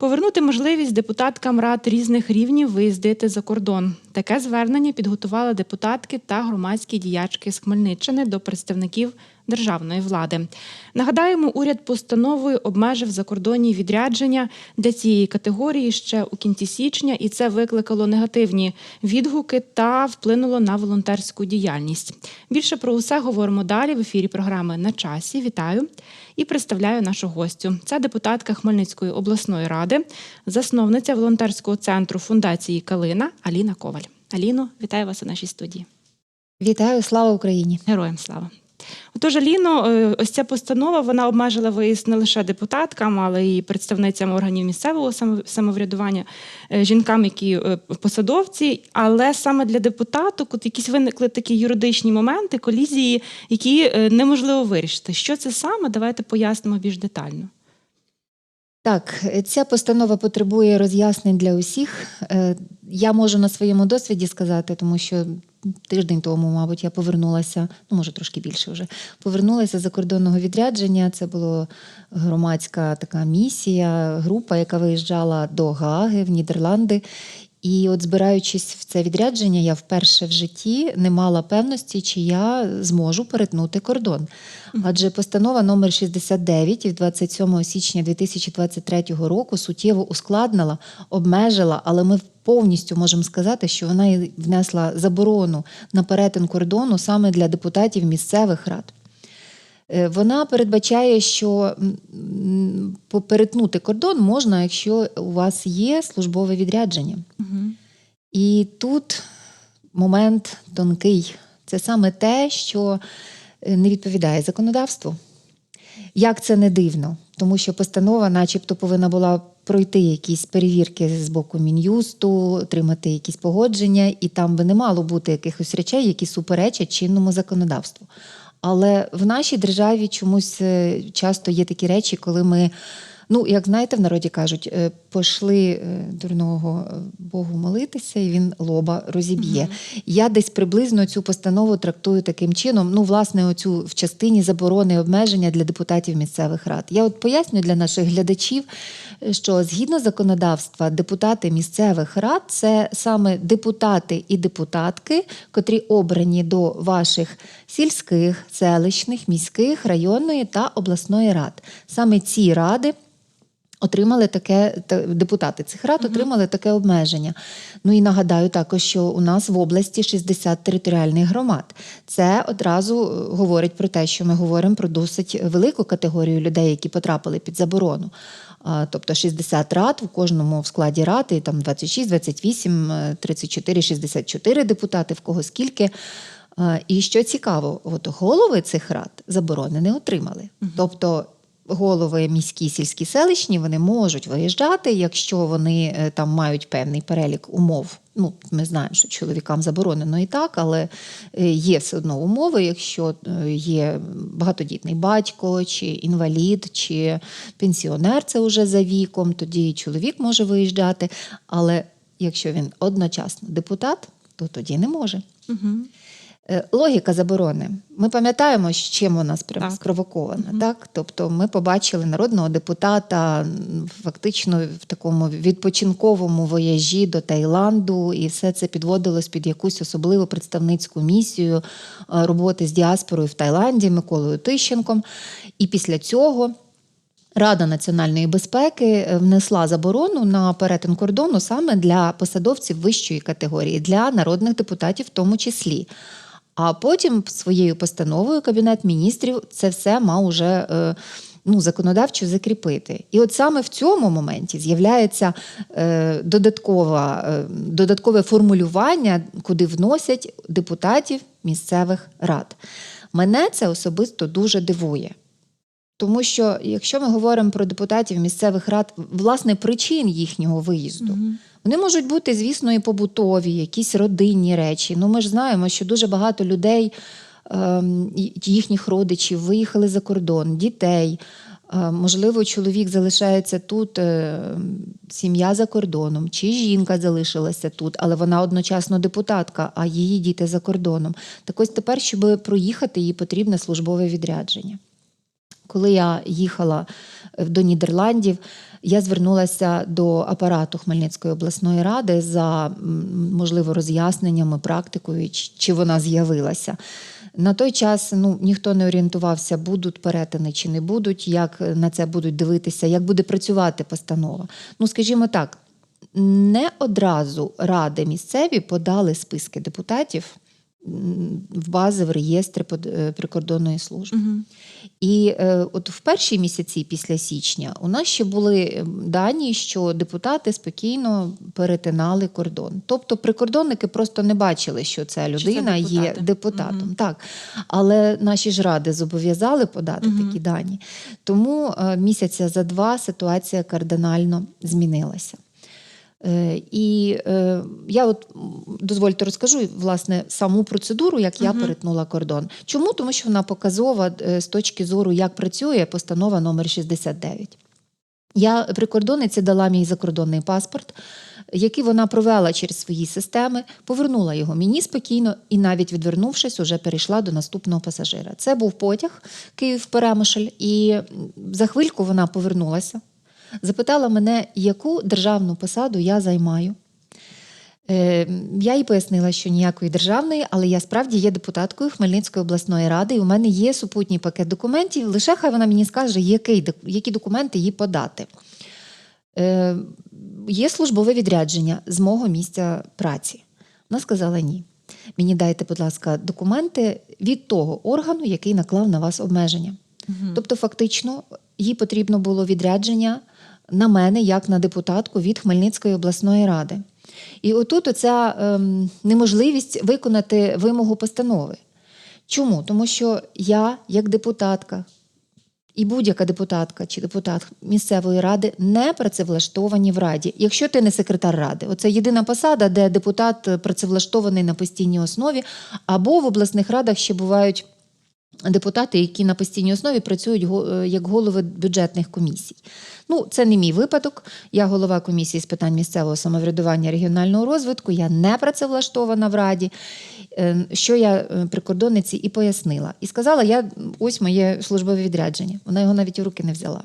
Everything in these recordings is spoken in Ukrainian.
Повернути можливість депутаткам рад різних рівнів виїздити за кордон. Таке звернення підготували депутатки та громадські діячки з Хмельниччини до представників державної влади. Нагадаємо, уряд постановою обмежив закордонні відрядження для цієї категорії ще у кінці січня, і це викликало негативні відгуки та вплинуло на волонтерську діяльність. Більше про усе говоримо далі в ефірі програми на часі. Вітаю і представляю нашу гостю. Це депутатка Хмельницької обласної ради, засновниця волонтерського центру фундації Калина Аліна Коваль. Аліно, вітаю вас у нашій студії. Вітаю, слава Україні! Героям слава. Отож, Аліно, е, ось ця постанова вона обмежила виїзд не лише депутаткам, але й представницям органів місцевого самоврядування, е, жінкам, які е, посадовці. Але саме для депутаток от якісь виникли такі юридичні моменти, колізії, які неможливо вирішити. Що це саме? Давайте пояснимо більш детально. Так, ця постанова потребує роз'яснень для усіх. Я можу на своєму досвіді сказати, тому що тиждень тому, мабуть, я повернулася, ну може трошки більше вже, повернулася з закордонного відрядження. Це була громадська така місія, група, яка виїжджала до Гааги в Нідерланди. І от збираючись в це відрядження, я вперше в житті не мала певності, чи я зможу перетнути кордон. Адже постанова номер 69 від 27 січня 2023 року суттєво ускладнила, обмежила, але ми повністю можемо сказати, що вона внесла заборону на перетин кордону саме для депутатів місцевих рад. Е, Вона передбачає, що перетнути кордон можна, якщо у вас є службове відрядження. І тут момент тонкий. Це саме те, що е, не відповідає законодавству. Як це не дивно, тому що постанова, начебто, повинна була пройти якісь перевірки з боку Мін'юсту, отримати якісь погодження, і там би не мало бути якихось речей, які суперечать чинному законодавству. Але в нашій державі чомусь е, часто є такі речі, коли ми, ну як знаєте, в народі кажуть, е, пошли е, дурного Богу молитися, і він лоба розіб'є. Я десь приблизно цю постанову трактую таким чином. Ну, власне, оцю в частині заборони і обмеження для депутатів місцевих рад. Я от поясню для наших глядачів, що згідно законодавства, депутати місцевих рад це саме депутати і депутатки, котрі обрані до ваших сільських, селищних, міських, районної та обласної рад. Саме ці ради. Отримали таке депутати цих рад отримали таке обмеження. Ну і нагадаю також, що у нас в області 60 територіальних громад. Це одразу е, говорить про те, що ми говоримо про досить велику категорію людей, які потрапили під заборону. Тобто 60 рад в кожному в складі ради, там 26, 28, е, 34, 64 депутати, в кого скільки. А, І що цікаво, от голови цих рад заборони не отримали. Тобто голови міські, сільські, селищні вони можуть виїжджати, якщо вони е, там мають певний перелік умов. Ну, ми знаємо, що чоловікам заборонено і так, але е, є все одно умови, якщо е, є багатодітний батько, чи інвалід, чи пенсіонер, це вже за віком, тоді і чоловік може виїжджати. Але якщо він одночасно депутат, то тоді не може. Угу. Е, Логіка заборони. Ми пам'ятаємо, з чим вона Так. спровокована. Так? Тобто ми побачили народного депутата фактично в такому відпочинковому вояжі до Таїланду, і все це підводилось під якусь особливу представницьку місію е, роботи з діаспорою в Таїланді Миколою Тищенком. І після цього. Рада національної безпеки е, внесла заборону на перетин кордону саме для посадовців вищої категорії, для народних депутатів в тому числі. А потім своєю постановою Кабінет міністрів це все мав уже е, ну, законодавчо закріпити. І от саме в цьому моменті з'являється е, додаткова, е, додаткове формулювання, куди вносять депутатів місцевих рад. Мене це особисто дуже дивує. Тому що, якщо ми говоримо про депутатів місцевих рад, власне, причин їхнього виїзду, вони можуть бути, звісно, і побутові, якісь родинні речі. Ну, ми ж знаємо, що дуже багато людей, ем, їхніх родичів, виїхали за кордон, дітей. Е, Можливо, чоловік залишається тут, е, сім'я за кордоном, чи жінка залишилася тут, але вона одночасно депутатка, а її діти за кордоном. Так ось тепер, щоб проїхати, їй потрібне службове відрядження. Коли я їхала до Нідерландів, я звернулася до апарату Хмельницької обласної ради за можливо роз'ясненнями, практикою, чи- вона з'явилася. На той час ну, ніхто не орієнтувався, будуть перетини чи не будуть, як на це будуть дивитися, як буде працювати постанова. Ну, скажімо так, не одразу ради місцеві подали списки депутатів в бази, в реєстри е, прикордонної служби. Угу. І е, от в перші місяці після січня у нас ще були е, дані, що депутати спокійно перетинали кордон. Тобто прикордонники просто не бачили, що ця це людина є депутати. депутатом. Мгм. Так, але наші ж ради зобов'язали подати Мгм. такі дані. Тому е, місяця за два ситуація кардинально змінилася. Е, І е, я от дозвольте розкажу власне саму процедуру, як я Мгм. перетнула кордон. Чому? Тому що вона показова е, з точки зору, як працює постанова номер 69. Я прикордонниці дала мій закордонний паспорт, який вона провела через свої системи, повернула його мені спокійно і, навіть відвернувшись, уже перейшла до наступного пасажира. Це був потяг Київ Перемишль, і за хвильку вона повернулася, запитала мене, яку державну посаду я займаю. Е, Я їй пояснила, що ніякої державної, але я справді є депутаткою Хмельницької обласної ради, і у мене є супутній пакет документів. Лише хай вона мені скаже, який, які документи їй подати. Е, Є службове відрядження з мого місця праці. Вона сказала ні. Мені дайте, будь ласка, документи від того органу, який наклав на вас обмеження. Тобто, фактично, їй потрібно було відрядження на мене, як на депутатку від Хмельницької обласної ради. І отут оця ем, неможливість виконати вимогу постанови. Чому? Тому що я, як депутатка, і будь-яка депутатка чи депутат місцевої ради не працевлаштовані в раді, якщо ти не секретар ради. Оце єдина посада, де депутат працевлаштований на постійній основі, або в обласних радах ще бувають депутати, які на постійній основі працюють е, як голови бюджетних комісій. Ну, це не мій випадок. Я голова комісії з питань місцевого самоврядування регіонального розвитку. Я не працевлаштована в раді. Е, Що я е, прикордонниці і пояснила. І сказала: я ось моє службове відрядження. Вона його навіть у руки не взяла.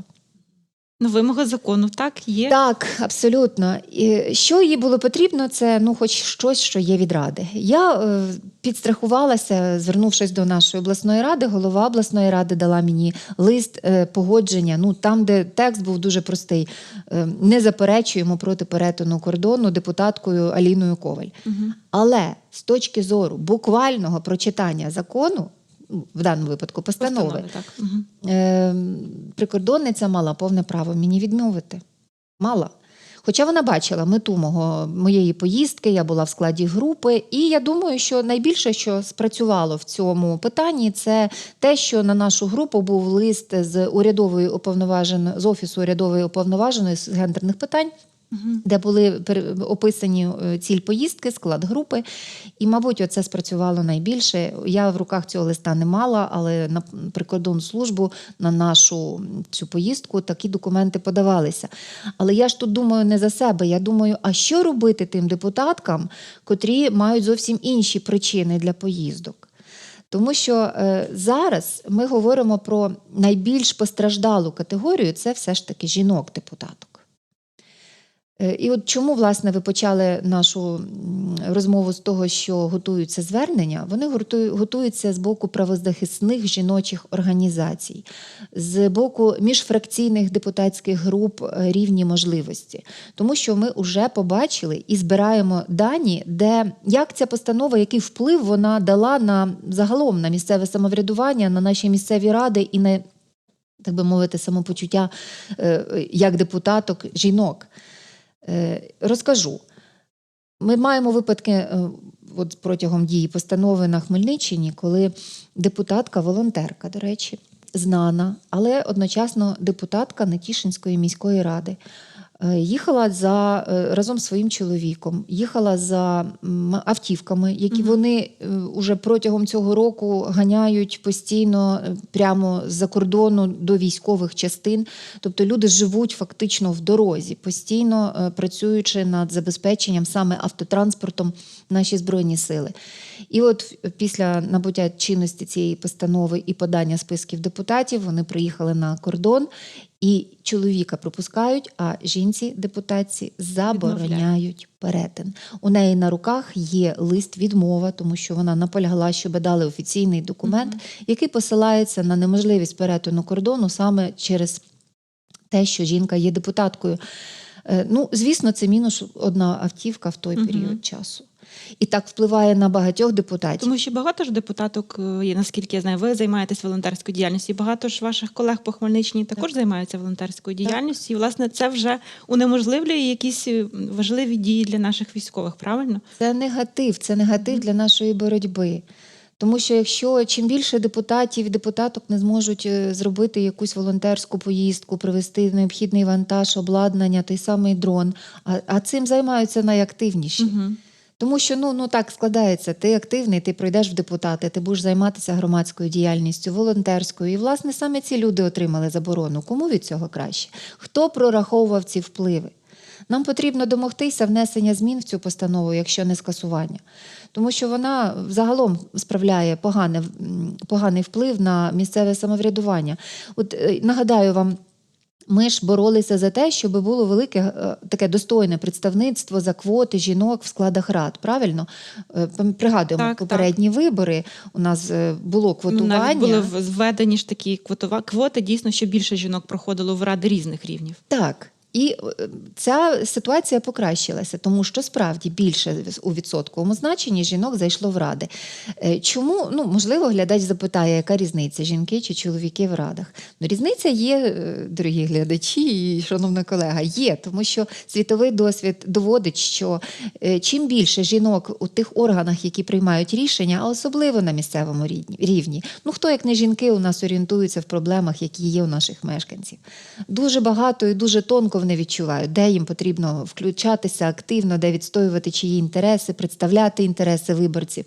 Ну, вимога закону так є. Так, абсолютно. І що їй було потрібно, це ну, хоч щось, що є від ради. Я е, підстрахувалася, звернувшись до нашої обласної ради. Голова обласної ради дала мені лист е, погодження. Ну там, де текст був дуже простий. Е, не заперечуємо проти перетину кордону депутаткою Аліною Коваль. Мгм. Але з точки зору буквального прочитання закону, ну, в даному випадку постанови, Постанови, так. Е, прикордонниця мала повне право мені відмовити. Мала. Хоча вона бачила мету мого, моєї поїздки, я була в складі групи, і я думаю, що найбільше, що спрацювало в цьому питанні, це те, що на нашу групу був лист з урядової уповноваженої з офісу урядової уповноваженої з гендерних питань. Де були описані е, ціль поїздки, склад групи. І, мабуть, оце спрацювало найбільше. Я в руках цього листа не мала, але на прикордонну службу на нашу цю поїздку такі документи подавалися. Але я ж тут думаю не за себе. Я думаю, а що робити тим депутаткам, котрі мають зовсім інші причини для поїздок? Тому що е, зараз ми говоримо про найбільш постраждалу категорію це все ж таки жінок-депутаток. Е, І от чому, власне, ви почали нашу розмову з того, що готуються звернення? Вони готуються з боку правозахисних жіночих організацій, з боку міжфракційних депутатських груп е, рівні можливості. Тому що ми вже побачили і збираємо дані, де як ця постанова, який вплив вона дала на загалом на місцеве самоврядування, на наші місцеві ради і на так би мовити, самопочуття е, як депутаток жінок. Е, Розкажу. Ми маємо випадки е, от протягом дії постанови на Хмельниччині, коли депутатка, волонтерка, до речі, знана, але одночасно депутатка Нетішинської міської ради. Е, Їхала за е, разом з своїм чоловіком, їхала за автівками, які вони е, уже протягом цього року ганяють постійно прямо з-за кордону до військових частин. Тобто люди живуть фактично в дорозі, постійно працюючи над забезпеченням саме автотранспортом наші збройні сили. І от після набуття чинності цієї постанови і подання списків депутатів вони приїхали на кордон. І чоловіка пропускають, а жінці депутатці забороняють перетин. У неї на руках є лист відмова, тому що вона наполягла, щоб дали офіційний документ, який посилається на неможливість перетину кордону саме через те, що жінка є депутаткою. Е, Ну, звісно, це мінус одна автівка в той Мгм. період часу. І так впливає на багатьох депутатів. Тому що багато ж депутаток е, є, наскільки я знаю, ви займаєтесь волонтерською діяльністю. і Багато ж ваших колег по Хмельниччині також займаються волонтерською діяльністю. І власне це вже унеможливлює якісь е, важливі дії для наших військових. Правильно? Це негатив, це негатив для нашої боротьби. Тому що якщо чим більше депутатів і депутаток не зможуть е, зробити якусь волонтерську поїздку, привезти необхідний вантаж, обладнання, той самий дрон, а, а цим займаються найактивніші. Угу. Тому що ну, ну так складається. Ти активний, ти пройдеш в депутати, ти будеш займатися громадською діяльністю, волонтерською. І, власне, саме ці люди отримали заборону. Кому від цього краще? Хто прораховував ці впливи? Нам потрібно домогтися внесення змін в цю постанову, якщо не скасування. Тому що вона загалом справляє погане, поганий вплив на місцеве самоврядування. От е, нагадаю вам. Ми ж боролися за те, щоб було велике е, таке достойне представництво за квоти жінок в складах рад. Правильно Е, пригадуємо Так, попередні вибори. У нас е, було квотування. Ну, Навіть були введені ж такі квотова квоти, дійсно, що більше жінок проходило в ради різних рівнів. Так. І е, ця ситуація покращилася, тому що справді більше у відсотковому значенні жінок зайшло в ради. Е, Чому? Ну, можливо, глядач запитає, яка різниця, жінки чи чоловіки в радах. Ну, різниця є, е, дорогі глядачі і шановна колега, є, тому що світовий досвід доводить, що чим більше жінок у тих органах, які приймають рішення, а особливо на місцевому рівні, ну хто як не жінки у нас орієнтуються в проблемах, які є у наших мешканців. Дуже багато і дуже тонко вони відчувають, де їм потрібно включатися активно, де відстоювати чиї інтереси, представляти інтереси виборців.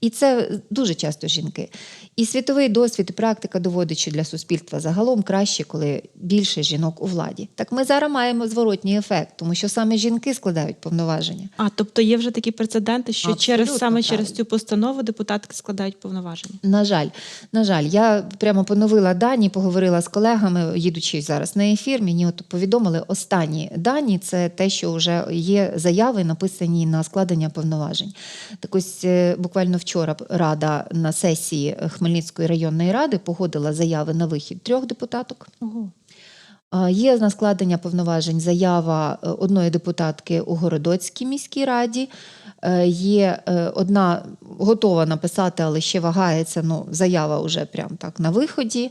І це дуже часто жінки. І світовий досвід і практика доводить, що для суспільства загалом краще, коли більше жінок у владі. Так ми зараз маємо зворотній ефект, тому що саме жінки складають повноваження. А тобто є вже такі прецеденти, що через Абсолютно саме через цю постанову депутатки складають повноваження. На жаль, на жаль, я прямо поновила дані, поговорила з колегами, їдучи зараз на ефір. Мені от повідомили останні дані. Це те, що вже є заяви, написані на складення повноважень. Так ось е, буквально вчора рада на сесії Хмельницької районної ради погодила заяви на вихід трьох депутаток. Ого. Є на складення повноважень заява е, одної депутатки у Городоцькій міській раді. Е, Є е, одна готова написати, але ще вагається. Ну, заява вже прям так на виході.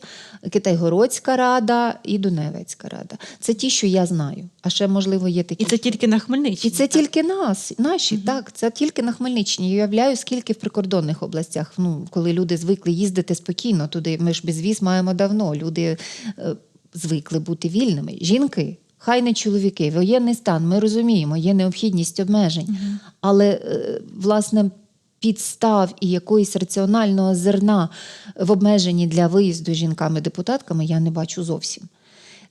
Китайгородська рада і Дуневецька рада. Це ті, що я знаю. А ще, можливо, є такі. І це тільки на Хмельниччині. І це так? тільки нас, наші, так, це тільки на Хмельниччині. Я уявляю, скільки в прикордонних областях, ну, коли люди звикли їздити спокійно туди. Ми ж безвіз маємо давно. Люди звикли бути вільними. Жінки, хай не чоловіки, воєнний стан, ми розуміємо, є необхідність обмежень. Але, е, власне, підстав і якоїсь раціонального зерна в обмеженні для виїзду жінками-депутатками я не бачу зовсім.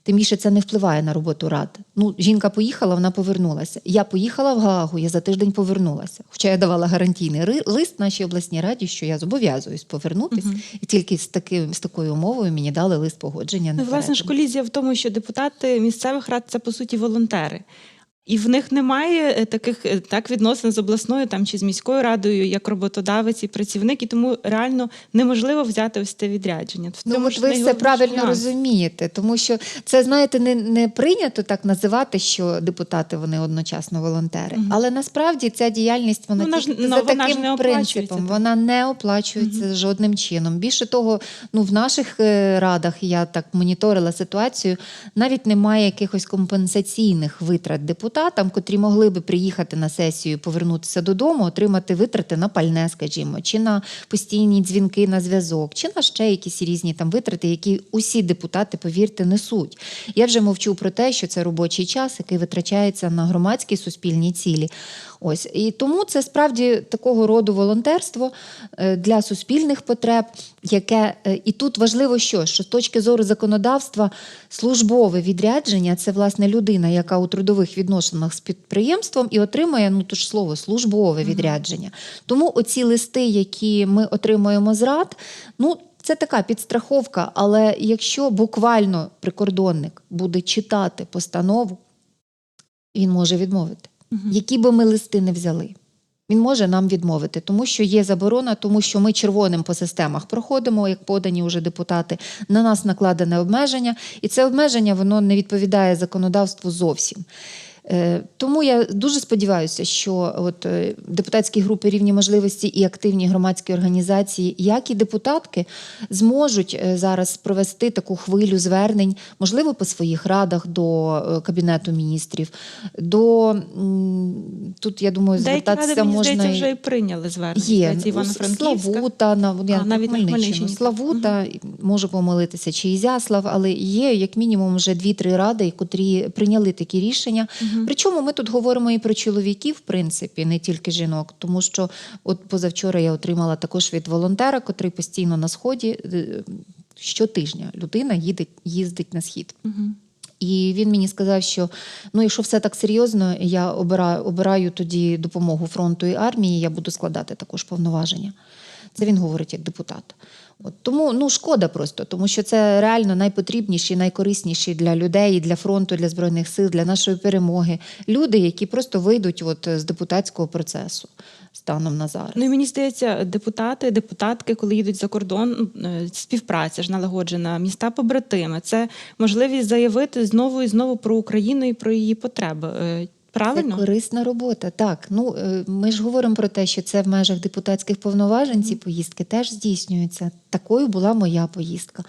Тим більше це не впливає на роботу рад. Ну, жінка поїхала, вона повернулася. Я поїхала в Гаагу, я за тиждень повернулася. Хоча я давала гарантійний лист нашій обласній раді, що я зобов'язуюсь повернутися. І тільки з, таким, з такою умовою мені дали лист погодження. Ну, власне ж колізія в тому, що депутати місцевих рад це по суті волонтери. І в них немає е, таких е, так відносин з обласною там чи з міською радою, як роботодавець і працівник, і тому реально неможливо взяти ось це відрядження. В Ну, от ви все правильно нюанс. розумієте, тому що це, знаєте, не, не прийнято так називати, що депутати вони одночасно волонтери. Але насправді ця діяльність вона, Ну, вона ж- тільки ну, за вона таким не принципом. так. Вона не оплачується жодним чином. Більше того, ну в наших е, радах я так моніторила ситуацію, навіть немає якихось компенсаційних витрат депутатів. Депутатам, котрі могли би приїхати на сесію, повернутися додому, отримати витрати на пальне, скажімо, чи на постійні дзвінки на зв'язок, чи на ще якісь різні там витрати, які усі депутати, повірте, несуть. Я вже мовчу про те, що це робочий час, який витрачається на громадські суспільні цілі. Ось і тому це справді такого роду волонтерство е, для суспільних потреб, яке е, і тут важливо, що, що з точки зору законодавства службове відрядження це власне людина, яка у трудових відносинах з підприємством і отримує ну то ж слово службове відрядження. Тому оці листи, які ми отримуємо з рад, ну. Це така підстраховка, але якщо буквально прикордонник буде читати постанову, він може відмовити. Які би ми листи не взяли, він може нам відмовити, тому що є заборона, тому що ми червоним по системах проходимо, як подані уже депутати. На нас накладене обмеження, і це обмеження воно не відповідає законодавству зовсім. Е, Тому я дуже сподіваюся, що от е, депутатські групи рівні можливості і активні громадські організації, як і депутатки, зможуть е, зараз провести таку хвилю звернень, можливо, по своїх радах до кабінету міністрів. До тут я думаю, ради, звертатися мені можна здається, вже і прийняли звернення. Є Славута, на я А, навіть на Хмельниччину. Славута, можу помилитися, чи Ізяслав, але є як мінімум вже дві-три ради, котрі прийняли такі рішення. Причому ми тут говоримо і про чоловіків, в принципі, не тільки жінок, тому що от позавчора я отримала також від волонтера, котрий постійно на сході. е, Щотижня людина їде, їздить на схід. І він мені сказав, що ну, якщо все так серйозно, я обираю, обираю тоді допомогу фронту і армії, я буду складати також повноваження. Це він говорить як депутат. От тому ну шкода просто, тому що це реально найпотрібніші, найкорисніші для людей, для фронту, для збройних сил, для нашої перемоги. Люди, які просто вийдуть от з депутатського процесу станом на зараз. Ну і мені здається, депутати, депутатки, коли їдуть за кордон, ну, е, співпраця ж налагоджена, міста побратими. Це можливість заявити знову і знову про Україну і про її потреби. Правильно? Це корисна робота. Так, ну е, ми ж говоримо про те, що це в межах депутатських повноважень. Ці поїздки теж здійснюються. Такою була моя поїздка.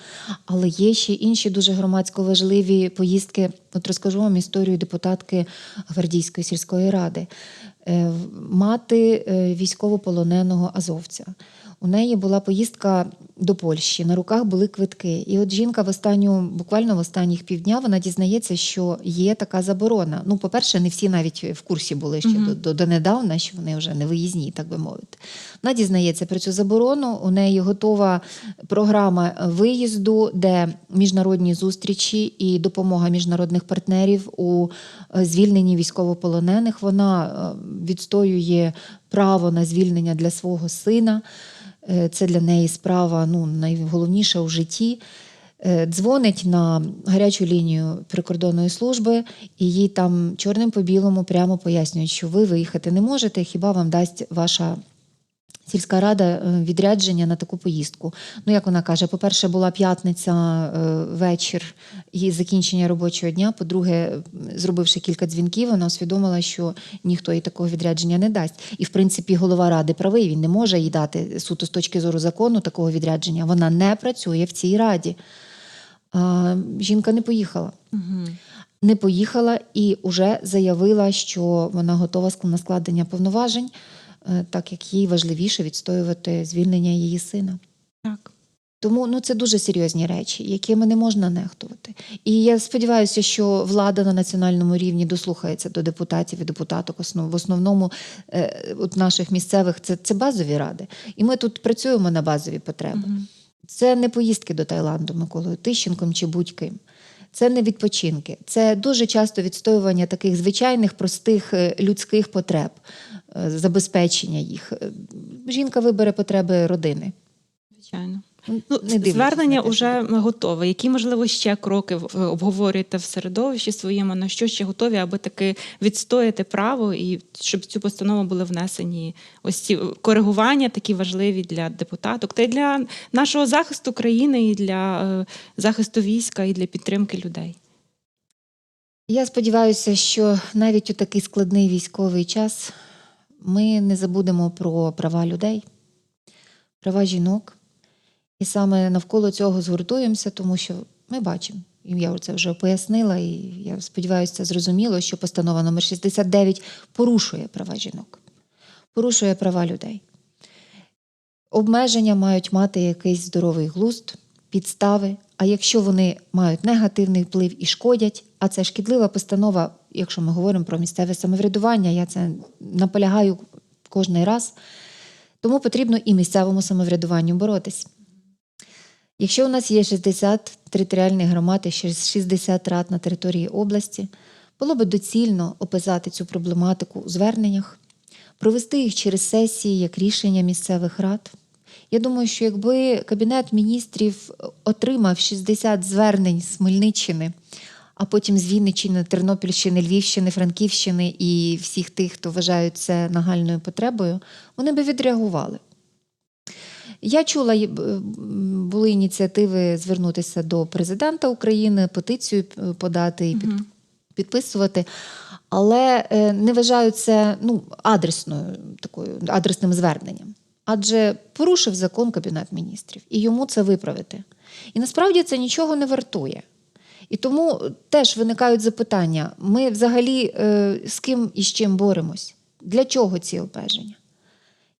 Але є ще інші дуже громадсько важливі поїздки. От розкажу вам історію депутатки Гвардійської сільської ради. Е, Мати е, військовополоненого азовця. У неї була поїздка до Польщі, на руках були квитки. І от жінка в останню, буквально в останніх півдня, вона дізнається, що є така заборона. Ну, по-перше, не всі навіть в курсі були ще Мгм. до, до, донедавна, що вони вже не виїзні, так би мовити. Вона дізнається про цю заборону. У неї готова програма виїзду, де міжнародні зустрічі і допомога міжнародних партнерів у е, звільненні військовополонених. Вона е, відстоює право на звільнення для свого сина. Е, Це для неї справа ну, найголовніша у житті. Е, Дзвонить на гарячу лінію прикордонної служби, і їй там чорним по білому прямо пояснюють, що ви виїхати не можете, хіба вам дасть ваша сільська рада е, відрядження на таку поїздку. Ну, як вона каже, по-перше, була п'ятниця е, вечір і закінчення робочого дня. По-друге, зробивши кілька дзвінків, вона усвідомила, що ніхто їй такого відрядження не дасть. І, в принципі, голова ради правий, він не може їй дати суто з точки зору закону такого відрядження. Вона не працює в цій раді. А, жінка не поїхала. Мгм. Не поїхала і вже заявила, що вона готова на складення повноважень, так як їй важливіше відстоювати звільнення її сина. Так. Тому ну це дуже серйозні речі, якими не можна нехтувати. І я сподіваюся, що влада на національному рівні дослухається до депутатів і депутаток. В основному е, от наших місцевих це, це базові ради. І ми тут працюємо на базові потреби. Мгм. Це не поїздки до Таїланду Миколою Тищенком чи будь-ким. Це не відпочинки. Це дуже часто відстоювання таких звичайних, простих е, людських потреб, е, забезпечення їх. Е, Жінка вибере потреби родини. Звичайно. Ну, Ну, не звернення вже готове. Які, можливо, ще кроки обговорюєте в середовищі своєму, на що ще готові, аби таки відстояти право і щоб в цю постанову були внесені ось ці коригування, такі важливі для депутаток, та й для нашого захисту країни, і для е, захисту війська, і для підтримки людей. Я сподіваюся, що навіть у такий складний військовий час ми не забудемо про права людей, права жінок. І саме навколо цього згуртуємося, тому що ми бачимо, і я це вже пояснила, і я сподіваюся, це зрозуміло, що постанова номер 69 порушує права жінок, порушує права людей. Обмеження мають мати якийсь здоровий глузд, підстави. А якщо вони мають негативний вплив і шкодять, а це шкідлива постанова, якщо ми говоримо про місцеве самоврядування, я це наполягаю кожний раз, тому потрібно і місцевому самоврядуванню боротись. Якщо у нас є 60 територіальних громад і ще 60 рад на території області, було би доцільно описати цю проблематику у зверненнях, провести їх через сесії як рішення місцевих рад. Я думаю, що якби Кабінет міністрів отримав 60 звернень з Хмельниччини, а потім з Вінниччини, Тернопільщини, Львівщини, Франківщини і всіх тих, хто вважають це нагальною потребою, вони би відреагували. Я чула, й- були ініціативи звернутися до президента України, петицію е, подати і підписувати, але е, не вважаю це ну, адресною такою адресним зверненням. Адже порушив закон Кабінет міністрів, і йому це виправити. І насправді це нічого не вартує. І тому теж виникають запитання: ми взагалі е, з ким і з чим боремось? Для чого ці обмеження?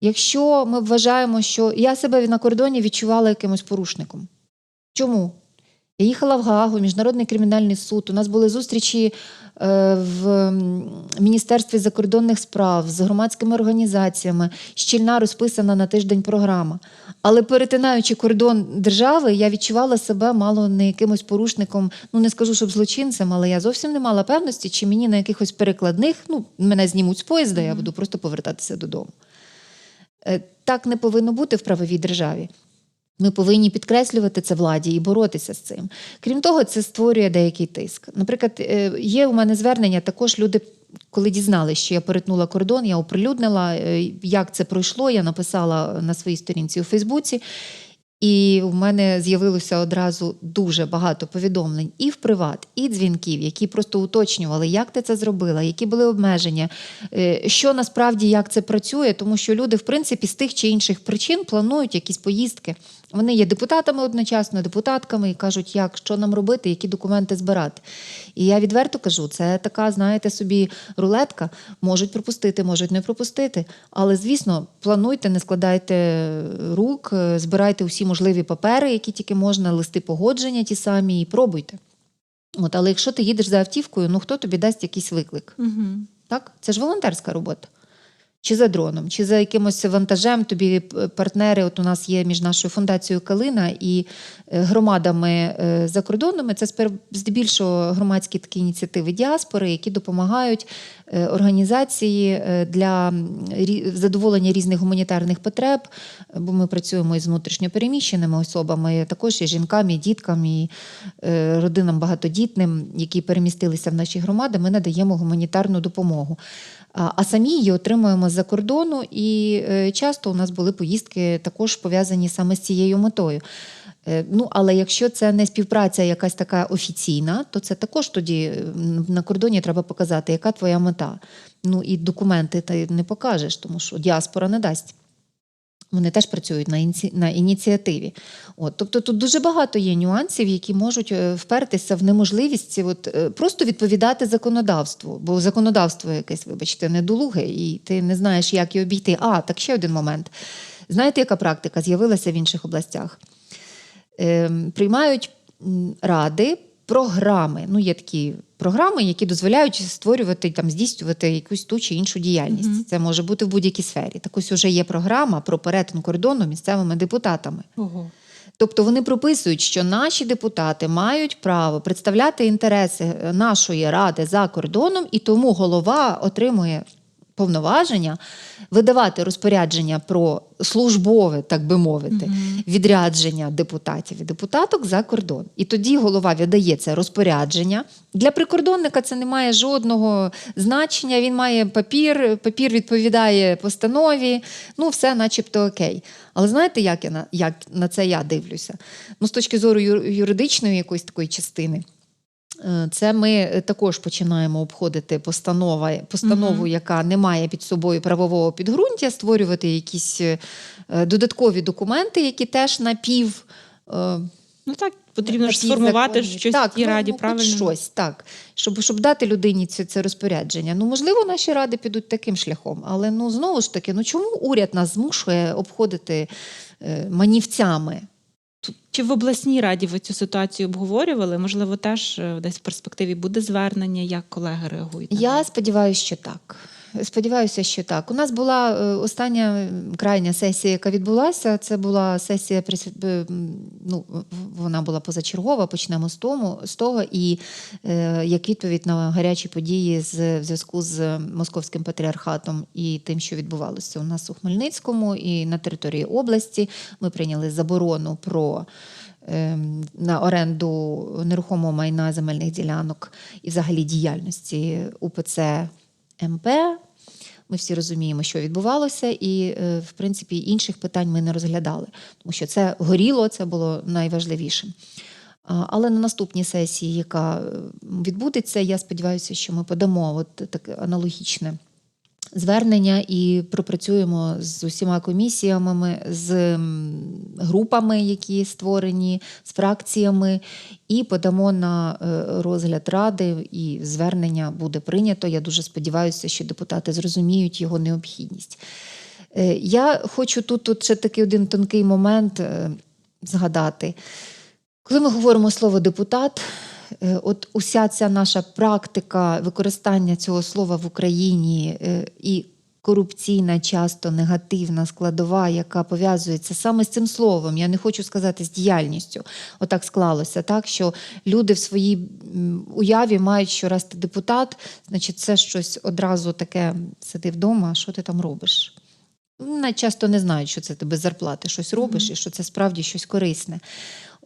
Якщо ми вважаємо, що я себе на кордоні відчувала якимось порушником. Чому? Я їхала в Гаагу, Міжнародний кримінальний суд. У нас були зустрічі е, в Міністерстві закордонних справ з громадськими організаціями, щільна розписана на тиждень програма. Але перетинаючи кордон держави, я відчувала себе мало не якимось порушником. Ну не скажу, щоб злочинцем, але я зовсім не мала певності, чи мені на якихось перекладних ну, мене знімуть з поїзда, я буду просто повертатися додому. Е, Так не повинно бути в правовій державі. Ми повинні підкреслювати це владі і боротися з цим. Крім того, це створює деякий тиск. Наприклад, е, є у мене звернення, також люди, коли дізналися, що я перетнула кордон, я оприлюднила, е, як це пройшло. Я написала на своїй сторінці у Фейсбуці. І в мене з'явилося одразу дуже багато повідомлень і в приват, і дзвінків, які просто уточнювали, як ти це зробила, які були обмеження, е, що насправді як це працює, тому що люди, в принципі, з тих чи інших причин планують якісь поїздки. Вони є депутатами одночасно, депутатками і кажуть, як що нам робити, які документи збирати. І я відверто кажу, це така, знаєте, собі рулетка. Можуть пропустити, можуть не пропустити. Але, звісно, плануйте, не складайте рук, е, збирайте усі можливі папери, які тільки можна, листи погодження ті самі, і пробуйте. От, але якщо ти їдеш за автівкою, ну хто тобі дасть якийсь виклик? Угу. Так? Це ж волонтерська робота. Чи за дроном, чи за якимось вантажем тобі партнери. От у нас є між нашою фундацією Калина і е, громадами е, закордонними. Це здебільшого громадські такі ініціативи діаспори, які допомагають е, організації е, для задоволення різних гуманітарних потреб. е, Бо ми працюємо із внутрішньопереміщеними особами, також і жінками, і діткам, і е, родинам багатодітним, які перемістилися в наші громади. Ми надаємо гуманітарну допомогу. А самі її отримуємо з-за кордону, і е, часто у нас були поїздки також пов'язані саме з цією метою. Е, Ну, але якщо це не співпраця якась така офіційна, то це також тоді е, на кордоні треба показати, яка твоя мета. Ну і документи ти не покажеш, тому що діаспора не дасть. Вони теж працюють на, ініці... на ініціативі. От, тобто тут дуже багато є нюансів, які можуть е, впертися в неможливість от, е, просто відповідати законодавству. Бо законодавство якесь, вибачте, недолуге, і ти не знаєш, як його обійти. А, так ще один момент. Знаєте, яка практика з'явилася в інших областях? Ем, приймають ради програми. Ну, є такі програми, які дозволяють створювати там, здійснювати якусь ту чи іншу діяльність. Мгм. Це може бути в будь-якій сфері. Так ось уже є програма про перетин кордону місцевими депутатами. Ого. Тобто вони прописують, що наші депутати мають право представляти інтереси е, нашої ради за кордоном, і тому голова отримує повноваження видавати розпорядження про службове, так би мовити, відрядження депутатів і депутаток за кордон. І тоді голова віддає це розпорядження. Для прикордонника це не має жодного значення. Він має папір, папір відповідає постанові. Ну, все, начебто, окей. Але знаєте, як я на як на це я дивлюся? Ну, з точки зору юридичної якоїсь такої частини. Е, Це ми також починаємо обходити постанова, постанову, Мгм. яка не має під собою правового підґрунтя, створювати якісь е, додаткові документи, які теж напів. е, Ну так, потрібно ж сформувати законі. щось так, в тій ну, раді, ну, правильно? щось, так. Щоб, щоб дати людині це, це розпорядження. Ну, можливо, наші ради підуть таким шляхом. Але ну, знову ж таки, ну чому уряд нас змушує обходити е, манівцями? Чи в обласній раді ви цю ситуацію обговорювали? Можливо, теж е, десь в перспективі буде звернення, як колеги реагують? на Я сподіваюся, що так. Сподіваюся, що так. У нас була е, остання крайня сесія, яка відбулася. Це була сесія е, ну, вона була позачергова. Почнемо з тому з того. І е, як відповідь на гарячі події з в зв'язку з московським патріархатом і тим, що відбувалося у нас у Хмельницькому і на території області, ми прийняли заборону про. ем, На оренду нерухомого майна земельних ділянок і взагалі діяльності УПЦ МП. Ми всі розуміємо, що відбувалося, і, е, в принципі, інших питань ми не розглядали, тому що це горіло, це було найважливішим. Але на наступній сесії, яка е, відбудеться, я сподіваюся, що ми подамо от таке аналогічне звернення і пропрацюємо з усіма комісіями, з групами, які створені, з фракціями, і подамо на е, розгляд ради. І звернення буде прийнято. Я дуже сподіваюся, що депутати зрозуміють його необхідність. Е, Я хочу тут, тут ще такий один тонкий момент е, згадати. Коли ми говоримо слово депутат, от уся ця наша практика використання цього слова в Україні е, і корупційна, часто негативна складова, яка пов'язується саме з цим словом, я не хочу сказати з діяльністю. Отак склалося, так що люди в своїй уяві мають, що раз ти депутат, значить, це щось одразу таке сиди вдома, що ти там робиш. Вони часто не знають, що це ти без зарплати щось робиш і що це справді щось корисне.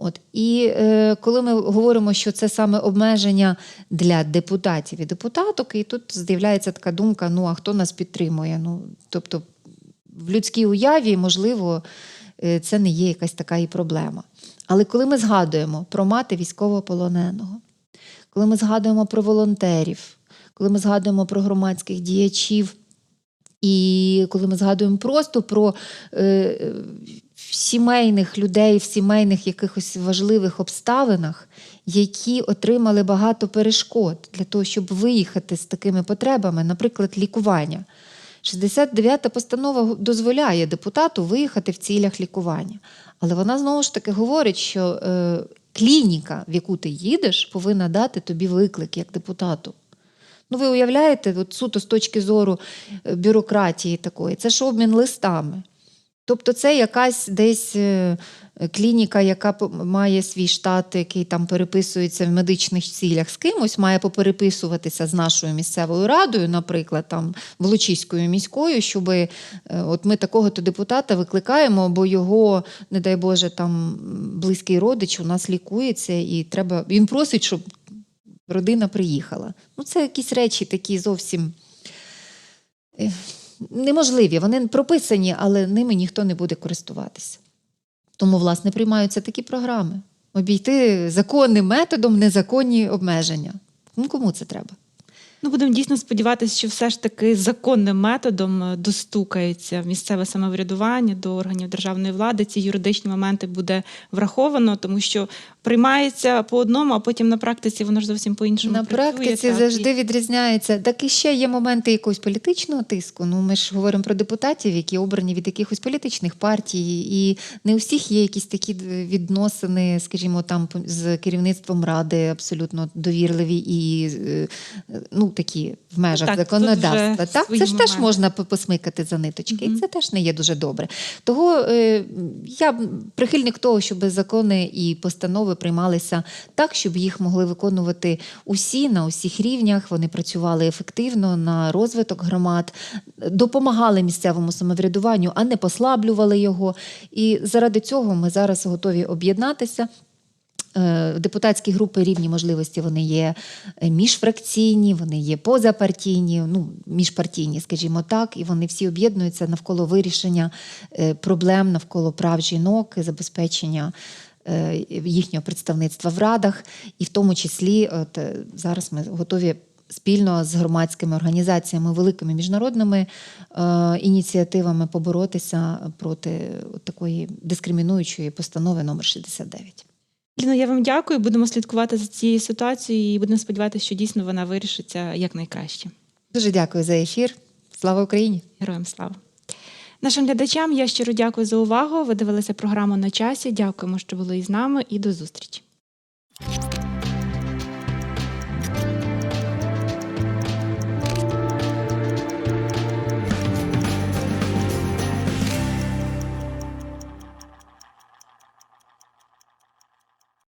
От і е, коли ми говоримо, що це саме обмеження для депутатів і депутаток, і тут з'являється така думка: ну а хто нас підтримує? Ну тобто в людській уяві, можливо, е, це не є якась така і проблема. Але коли ми згадуємо про мати військовополоненого, коли ми згадуємо про волонтерів, коли ми згадуємо про громадських діячів, і коли ми згадуємо просто про е, сімейних людей в сімейних якихось важливих обставинах, які отримали багато перешкод для того, щоб виїхати з такими потребами, наприклад, лікування. 69-та постанова дозволяє депутату виїхати в цілях лікування. Але вона знову ж таки говорить, що е, клініка, в яку ти їдеш, повинна дати тобі виклик як депутату. Ну, ви уявляєте, от суто з точки зору е, бюрократії такої, це ж обмін листами. Тобто це якась десь е, клініка, яка має свій штат, який там переписується в медичних цілях з кимось, має попереписуватися з нашою місцевою радою, наприклад, там Волочиською міською, щоб от ми такого-то депутата викликаємо, бо його, не дай Боже, там близький родич у нас лікується, і треба. Він просить, щоб родина приїхала. Ну, це якісь речі такі зовсім е, неможливі. Вони прописані, але ними ніхто не буде користуватися. Тому, власне, приймаються такі програми. Обійти законним методом незаконні обмеження. Кому це треба? Ну, будемо дійсно сподіватися, що все ж таки законним методом е, достукається місцеве самоврядування до органів державної влади. Ці юридичні моменти буде враховано, тому що приймається по одному, а потім на практиці воно ж зовсім по-іншому. На працює, практиці так, завжди і- відрізняється. Так і ще є моменти якогось політичного тиску. Ну, ми ж говоримо про депутатів, які обрані від якихось політичних партій, і не у всіх є якісь такі відносини, скажімо, там з керівництвом ради абсолютно довірливі і е, ну, такі в межах Так, законодавства. Так, це ж теж можна посмикати за ниточки, Мгм. і це теж не є дуже добре. Того е, я прихильник того, щоб закони і постанови приймалися так, щоб їх могли виконувати усі на усіх рівнях. Вони працювали ефективно на розвиток громад, допомагали місцевому самоврядуванню, а не послаблювали його. І заради цього ми зараз готові об'єднатися. Е, Депутатські групи рівні можливості вони є е, міжфракційні, вони є позапартійні, ну міжпартійні, скажімо так, і вони всі об'єднуються навколо вирішення е, проблем навколо прав жінок, забезпечення їхнього представництва в радах, і в тому числі, от зараз ми готові. Спільно з громадськими організаціями, великими міжнародними е, ініціативами поборотися проти такої дискримінуючої постанови номер 69. Ліно, я вам дякую. Будемо слідкувати за цією ситуацією і будемо сподіватися, що дійсно вона вирішиться якнайкраще. Дуже дякую за ефір. Слава Україні! Героям слава! Нашим глядачам я щиро дякую за увагу. Ви дивилися програму на часі. Дякуємо, що були із нами, і до зустрічі.